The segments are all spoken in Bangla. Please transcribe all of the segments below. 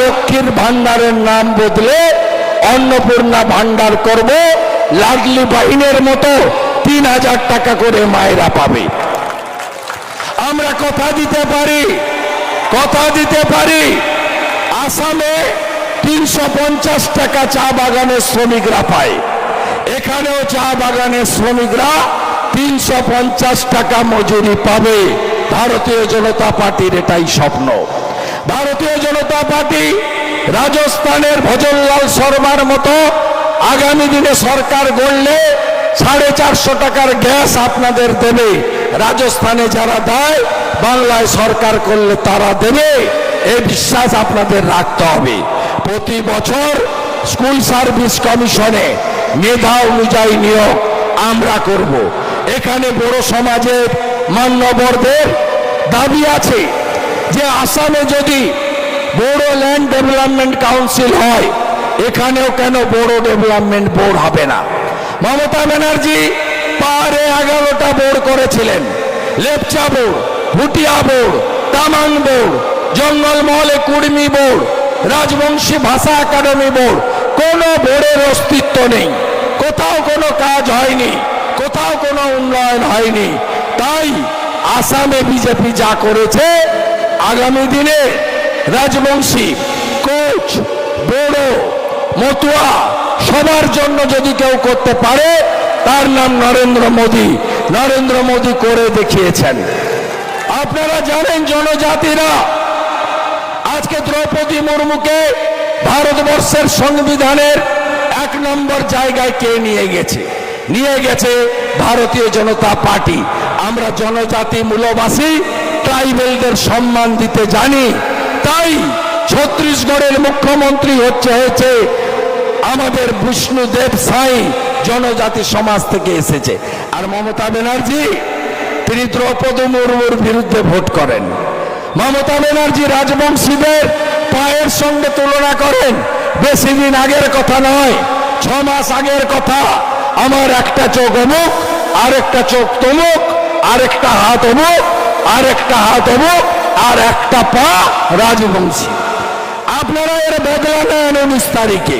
লক্ষ্মীর ভান্ডারের নাম বদলে অন্নপূর্ণা ভান্ডার করব। লাডলি বাহিনের মতো তিন হাজার টাকা করে মায়েরা পাবে। আমরা কথা দিতে পারি, কথা দিতে পারি। আসামে তিনশো পঞ্চাশ টাকা চা বাগানের শ্রমিকরা পায়। এখানেও চা বাগানের শ্রমিকরা তিনশো পঞ্চাশ টাকা মজুরি পাবে। ভারতীয় জনতা পার্টির এটাই স্বপ্ন। ভারতীয় জনতা পার্টি রাজস্থানের ভজনলাল শর্মার মতো আগামী দিনে সরকার গড়লে সাড়ে চারশো টাকার গ্যাস আপনাদের দেবে। রাজস্থানে যারা দেয়, বাংলায় সরকার করলে তারা দেবে। এই বিশ্বাস আপনাদের রাখতে হবে। প্রতি বছর স্কুল সার্ভিস কমিশনে মেধা অনুযায়ী নিয়োগ আমরা করব। এখানে বড় সমাজের মান্যবরদের দাবি আছে। যে আসামে যদি বড় ল্যান্ড ডেভেলপমেন্ট কাউন্সিল হয়, এখানেও কেন বড় ডেভেলপমেন্ট বোর্ড হবে না? মমতা ব্যানার্জি পাহাড়ে এগারোটা বোর্ড করেছিলেন। Lepcha board Bhutia board Tamang board জঙ্গলমহলে Kurmi board Rajbanshi ভাষা একাডেমি বোর্ড কোনো বোর্ডের অস্তিত্ব নেই। কোথাও কোনো কাজ হয়নি, কোথাও কোনো উন্নয়ন হয়নি। তাই আসামে বিজেপি যা করেছে আগামী দিনে রাজবংশী, কোচ, বড়, মতুয়া, সবার জন্য যদি কেউ করতে পারে, তার নাম নরেন্দ্র মোদী। নরেন্দ্র মোদী করে দেখিয়েছেন। আপনারা জানেন জনজাতিরা, আজকে দ্রৌপদী মুর্মুকে ভারতবর্ষের সংবিধানের এক নম্বর জায়গায় কে নিয়ে গেছে? নিয়ে গেছে ভারতীয় জনতা পার্টি। আমরা জনজাতি মূলবাসী ট্রাইবেলদের সম্মান দিতে জানি। তাই ছত্তিশগড়ের মুখ্যমন্ত্রী হচ্ছে, হয়েছে আমাদের বিষ্ণুদেব সাই জনজাতি সমাজ থেকে এসেছে। আর মমতা ব্যানার্জি, তিনি দ্রৌপদী মুর্মুর বিরুদ্ধে ভোট করেন। মমতা ব্যানার্জি রাজবংশীদের পায়ের সঙ্গে তুলনা করেন। বেশি দিন আগের কথা নয়, ছ মাস আগের কথা। আমার একটা চোখ অমুক আর একটা চোখ তমুক আর একটা হাত অমুক। আর একটা হাত অমুক আর একটা পা রাজবংশী। আপনারা এর বদলা নেন উনিশ তারিখে।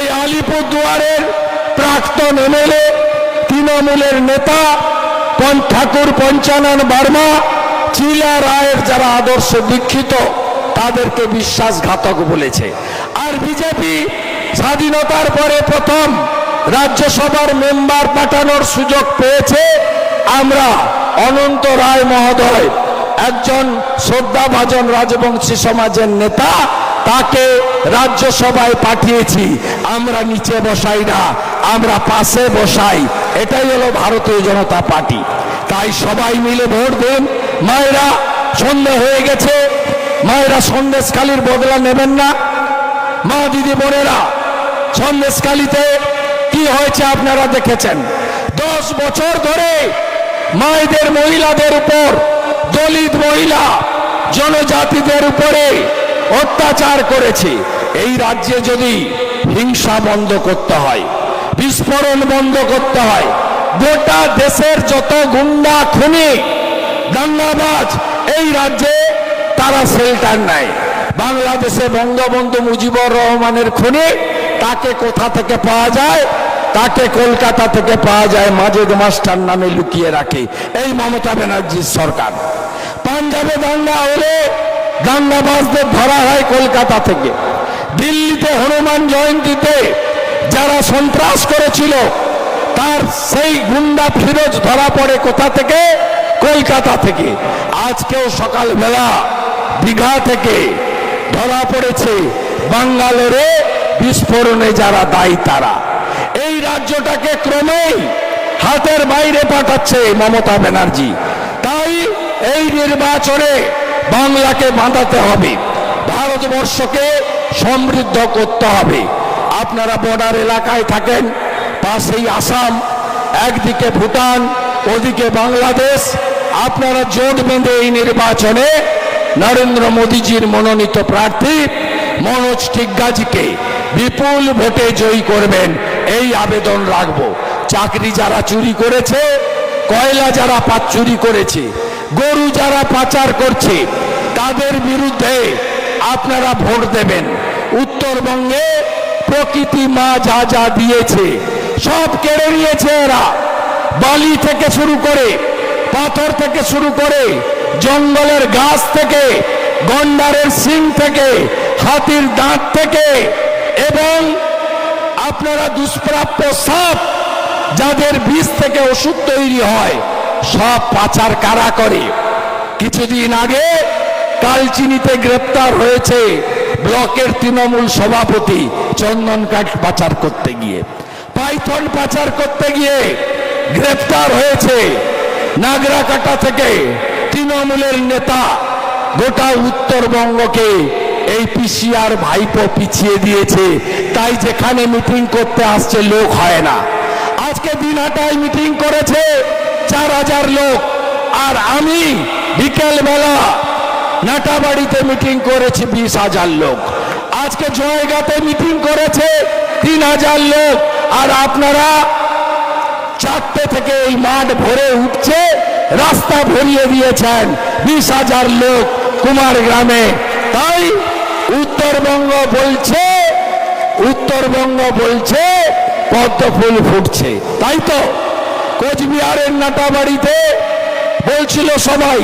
এই আলিপুর দুয়ারের প্রাক্তন এমএলএ, তৃণমূলের নেতা ঠাকুর পঞ্চানন বর্মা, চিলা রায়ের যারা আদর্শ দীক্ষিত, তাদেরকে বিশ্বাসঘাতক বলেছে। আর বিজেপি স্বাধীনতার পরে প্রথম রাজ্যসভার মেম্বার পাঠানোর সুযোগ পেয়েছে। আমরা অনন্ত রায় মহোদয় একজন শ্রদ্ধাভাজন রাজবংশী সমাজের নেতা, তাকে রাজ্যসভায় পাঠিয়েছি। আমরা নিচে বসাই না, আমরা পাশে বসাই। এটাই হলো ভারতীয় জনতা পার্টি। তাই সবাই মিলে ভোট দিন। মায়েরা সন্ধে হয়ে গেছে। মায়েরা সন্দেশখালির বদলা নেবেন না। মা দিদি বোনেরা, সন্দেশখালিতে কি হয়েছে আপনারা দেখেছেন? দশ বছর ধরে মায়েদের মহিলাদের উপর, দলিত মহিলা জনজাতিদের উপরে অত্যাচার করেছে। এই রাজ্যে যদি হিংসা বন্ধ করতে হয়, বিস্ফোরণ বন্ধ করতে হয়, গোটা দেশের যত গুন্ডা, খুনি, দাঙ্গাবাজ এই রাজ্যে তারা শেল্টার নেয়। বাংলাদেশে বঙ্গবন্ধু মুজিবুর রহমানের খুনি তাকে কোথা থেকে পাওয়া যায়? তাকে কলকাতা থেকে পাওয়া যায় মাজেদ মাস্টার নামে লুকিয়ে রাখে। এই মমতা ব্যানার্জির সরকার। পাঞ্জাবে দাঙ্গা হলে দাঙ্গাবাজদের ধরা হয় কলকাতা থেকে। দিল্লিতে হনুমান জয়ন্তীতে যারা সন্ত্রাস করেছিল, তার সেই গুন্ডা ফিরোজ ধরা পড়ে কোথা থেকে? কলকাতা থেকে। আজকেও সকালবেলা দীঘা থেকে ধরা পড়েছে বাঙ্গালোরে বিস্ফোরণে যারা দায়ী তারা। এই রাজ্যটাকে ক্রমেই হাতের বাইরে পাঠাচ্ছে মমতা ব্যানার্জি। তাই এই নির্বাচনে বাংলাকে বাঁধাতে হবে। ভারতবর্ষকে সমৃদ্ধ করতে হবে। আপনারা বর্ডার এলাকায় থাকেন, পাশেই আসাম, একদিকে ভুটান, ওদিকে বাংলাদেশ। আপনারা জোট বেঁধে এই নির্বাচনে নরেন্দ্র মোদীজির মনোনীত প্রার্থী মনোজ টিগ্গাজিকে বিপুল ভোটে জয়ী করবেন। এই আবেদন রাখব। চাকরি যারা চুরি করেছে, কয়লা যারা পা, চুরি করেছে, গরু যারা পাচার করছে, তাদের বিরুদ্ধে আপনারা ভোট দেবেন। উত্তরবঙ্গে প্রকৃতি মা যা যা দিয়েছে, সব কেড়ে নিয়েছে এরা। বালি থেকে শুরু করে, পাথর থেকে শুরু করে, জঙ্গলের গাছ থেকে, গন্ডারের সিং থেকে, হাতির দাঁত থেকে, এবং আপনারা দুষ্প্রাপ্য সাপ যাদের বীজ থেকে ওষুধ তৈরি হয়, সব পাচার কারা করে? কিছুদিন আগে কালচিনিতে গ্রেপ্তার হয়েছে ব্লকের তৃণমূল সভাপতি চন্দন কাঠ পাচার করতে গিয়ে। পাইথন পাচার করতে গিয়ে গ্রেপ্তার হয়েছে নাগরাকাটা থেকে তৃণমূলের নেতা গোটা উত্তরবঙ্গকে এই পিসিআর ভাইপো পিছিয়ে দিয়েছে। তাই যেখানে মিটিং করতে আসছে লোক হয় না। আজকে দিনহাটায় মিটিং করেছে চার হাজার লোক। আর আমি বিকেল বেলা নাটাবাড়িতে মিটিং করেছি বিশ হাজার লোক। আজকে জয়গাতে মিটিং করেছে তিন হাজার লোক। আর আপনারা চারটে থেকে এই মাঠ ভরে উঠছে, রাস্তা ভরিয়ে দিয়েছেন বিশ হাজার লোক কুমার গ্রামে। তাই উত্তরবঙ্গ বলছে উত্তরবঙ্গ বলছে পদ্ম ফুল ফুটছে। তাই তো কোচবিহারের নাটাবাড়িতে বলছিল সবাই,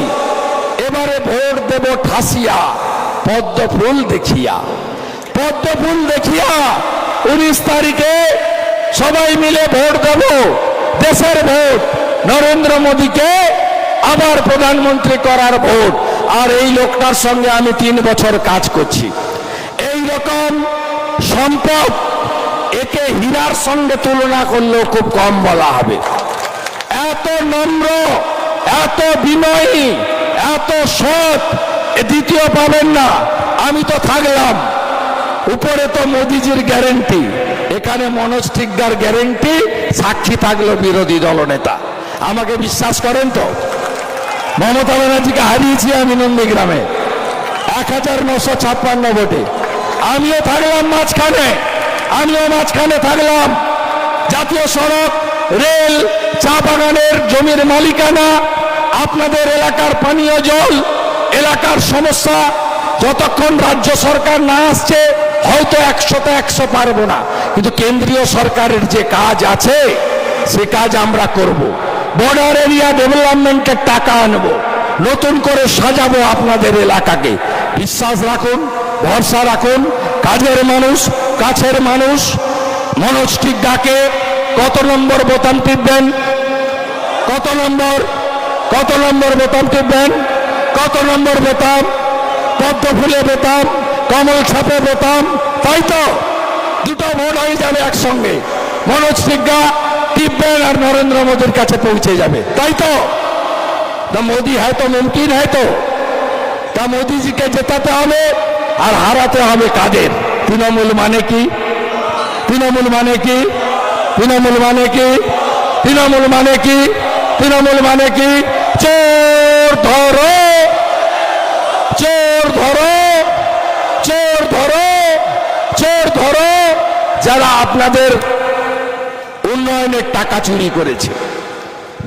এবারে ভোট দেব ঠাসিয়া পদ্ম ফুল দেখিয়া। পদ্ম ফুল দেখিয়া উনিশ তারিখে সবাই মিলে ভোট দেব, দেশের ভোট। নরেন্দ্র মোদীকে আবার প্রধানমন্ত্রী করার ভোট। আর এই লোকটার সঙ্গে আমি তিন বছর কাজ করছি। এই রকম সম্পদ একে হীরার সঙ্গে তুলনা করলেও খুব কম বলা হবে। এত নম্র, এত বিনয়ী, এত সৎ দ্বিতীয় পাবেন না। আমি তো থাকলাম। উপরে তো মোদিজির গ্যারেন্টি। এখানে মনোজ টিকদার গ্যারেন্টি, সাক্ষী থাকল বিরোধী দলনেতা। আমাকে বিশ্বাস করেন তো? মমতা ব্যানার্জিকে হারিয়েছি আমি নন্দীগ্রামে। এক হাজার নশো ছাপ্পান্ন ভোটে। আমিও থাকলাম মাঝখানে। আমিও মাঝখানে থাকলাম। জাতীয় সড়ক, রেল, চা বাগানের জমির মালিকানা, আপনাদের এলাকার পানীয় জল, এলাকার সমস্যা। যতক্ষণ রাজ্য সরকার না আসছে, হয়তো একশোতে একশো পারব না। কিন্তু কেন্দ্রীয় সরকারের যে কাজ আছে, সে কাজ আমরা করব। বর্ডার এরিয়া ডেভেলপমেন্টের টাকা আনব, নতুন করে সাজাবো আপনাদের এলাকাকে। বিশ্বাস রাখুন, ভরসা রাখুন, কাজের মানুষ, কাছের মানুষ, মনোজ ঠিক ডাকে কত নম্বর বোতাম টিপবেন? কত নম্বর কত নম্বর বোতাম টিপবেন? কত নম্বর বোতাম? পদ্ম ফুলে বোতাম, কমল ছাপে বোতাম, তাই তো? দুটো ভোট হয়ে যাবে একসঙ্গে। মনোজ সিংহা টিপবেন আর নরেন্দ্র মোদীর কাছে পৌঁছে যাবে। তাই তো? তা মোদি হ্যাঁ তো মুমকিন হ্যাঁ তো? তা মোদিজিকে জেতাতে হবে আর হারাতে হবে কাদের? তৃণমূল মানে কি? তৃণমূল মানে কি? তৃণমূল মানে কি? তৃণমূল মানে কি? তৃণমূল মানে কি? চোর ধরো! চোর ধরো! চোর ধরো! চোর ধরো! যারা আপনাদের উন্নয়নের টাকা চুরি করেছে।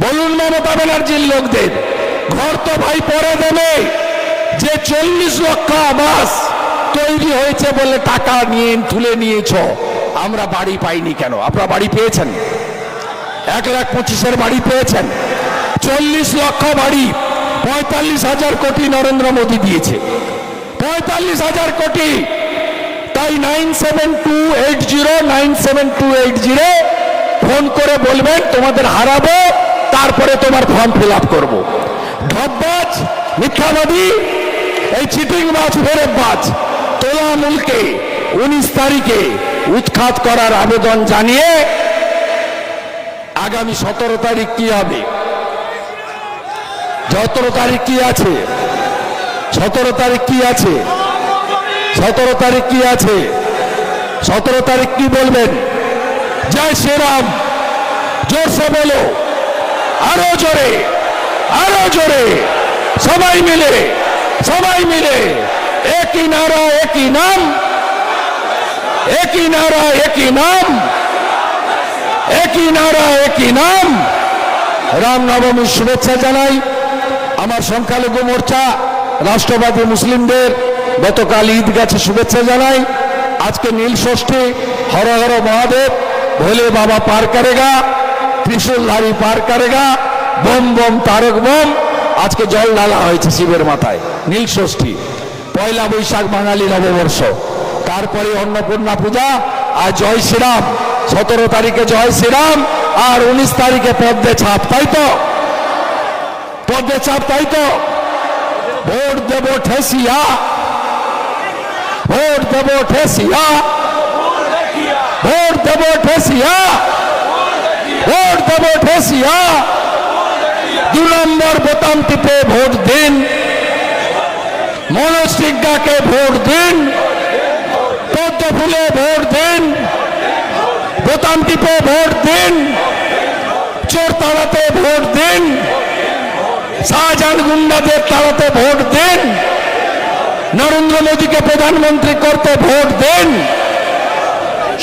বলুন মমতা ব্যানার্জির লোকদের, ঘর তো ভাই পরে দেবে। যে চল্লিশ লক্ষ আবাস তৈরি হয়েছে বলে টাকা নিয়ে তুলে নিয়েছ, আমরা বাড়ি পাইনি কেন? আপনারা বাড়ি পেয়েছেন? এক লাখ পঁচিশের বাড়ি পেয়েছেন। চল্লিশ লক্ষ বাড়ি পঁয়তাল্লিশ হাজার কোটি নরেন্দ্র মোদী দিয়েছে। পঁয়তাল্লিশ হাজার কোটি, তাই nine seven two eight zero, nine seven two eight zero phone করে বলবেন, তোমাদের হারাবো, তারপরে তোমার ফর্ম ফিল আপ করব। ঢপবাজ মিথ্যাবাদী, এই চিটিং বাজ, ফেরত বাজ তোলামূলকে উনিশ তারিখে উৎখাত করার আবেদন জানিয়ে আগামী সতেরো তারিখ কি হবে? সতেরো তারিখ কি আছে? সতেরো তারিখ কি আছে? সতেরো তারিখ কি আছে? সতেরো তারিখ কি বলবেন? জয় শ্রীরাম। জোরসে বলো। আরও জোরে আরও জোরে। সবাই মিলে সবাই মিলে। একই নারা, একই নাম। একই নারা, একই নাম। একই নারা, একই নাম। রাম নবমীর শুভেচ্ছা জানাই আমার সংখ্যালঘু মোর্চা, রাষ্ট্রবাদী মুসলিমদের। গতকাল ঈদ গেছে, শুভেচ্ছা জানাই। আজকে নীল ষষ্ঠী, হর হর মহাদেব, ভোলে বাবা পার করেগা ত্রিশূলধারী পার করেগা, বোম বোম, তারক, বোম। আজকে জল ঢালা হয়েছে শিবের মাথায়, নীল ষষ্ঠী। পয়লা বৈশাখ বাঙালি নববর্ষ। তারপরে অন্নপূর্ণা পূজা আর জয় শ্রীরাম। সতেরো তারিখে জয় শ্রীরাম আর উনিশ তারিখে পদ্মে ছাপ, তাই তো? পদ্মে ছাপ, তাই তো? ভোট দেব ঠেসিয়া। ভোট দেব ঠেসিয়া। ভোট দেব ঠেসিয়া। ভোট ঠেসিয়া। দু নম্বর বোতাম টিপে ভোট দিন। মনোজ ভোট দিন। পদ্ম ফুলে ভোট দিন। বোতাম টিপে ভোট দিন। চোর তাড়াতে ভোট দিন। শাহজাহান গুন্ডাদের তাড়াতে ভোট দিন। নরেন্দ্র মোদীকে প্রধানমন্ত্রী করতে ভোট দিন।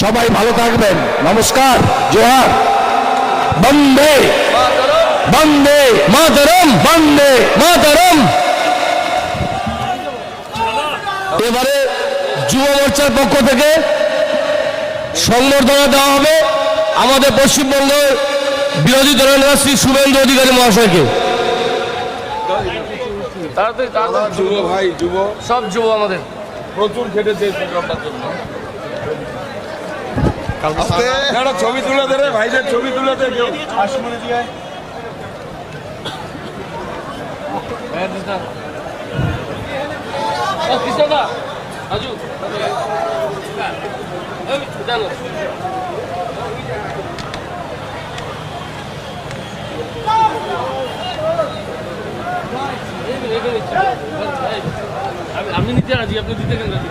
সবাই ভালো থাকবেন। নমস্কার জোহার বন্দে। বন্দে মাতরম। বন্দে মাতরম। এবারে যুব মোর্চার পক্ষ থেকে সংবর্ধনা দেওয়া হবে আমাদের পশ্চিমবঙ্গের বিরোধী দলনেতা শ্রী শুভেন্দু অধিকারী মহাশয়কে। তাড়াতাড়ি যুব ভাই যুব। সব যুব আমাদের। প্রচুর খেটেছে জন্য। ছবি তুলে দে রে ভাইদের ছবি তুলে দে কেউ। আসমনে দিয়ে ও কৃষ্ণদা রাজু এই, জানো আমি- নিতে রাজি আপনি দিতে কেন রাজি?